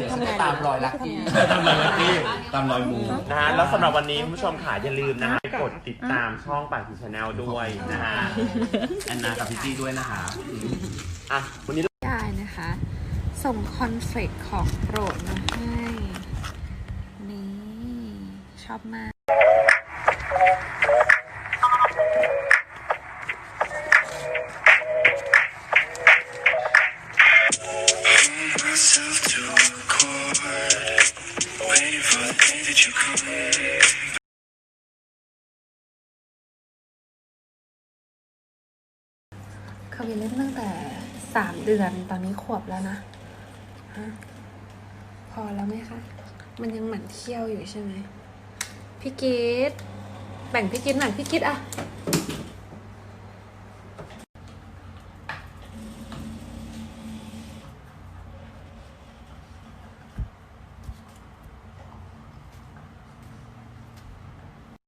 เดี๋ยวฉันจะตามรอยลักกี้ ตามรอยลักกี้ตามรอยมู นะฮะแล้วสำหรับวันนี้คุณผู้ชมขาอย่าลืมนะฮะกดติดตามช่องป่าทีชาแนลด้วยนะฮะแอนนากับพี่จี้ด้วยนะคะอะวันนี้ ได้นะคะ ส่งคอนเฟลกของโปรดมาให้ นี่ ชอบมาก myself to record, waiting for the day that you come. เขาไปเล่นตั้งแต่สามเดือนตอนนี้ขวบแล้วนะฮะพอแล้วไหมคะ มันยังหมั่นเที่ยวอยู่ใช่ไหมพี่กิดแบ่งพี่กิดหน่อยพี่กิดอะ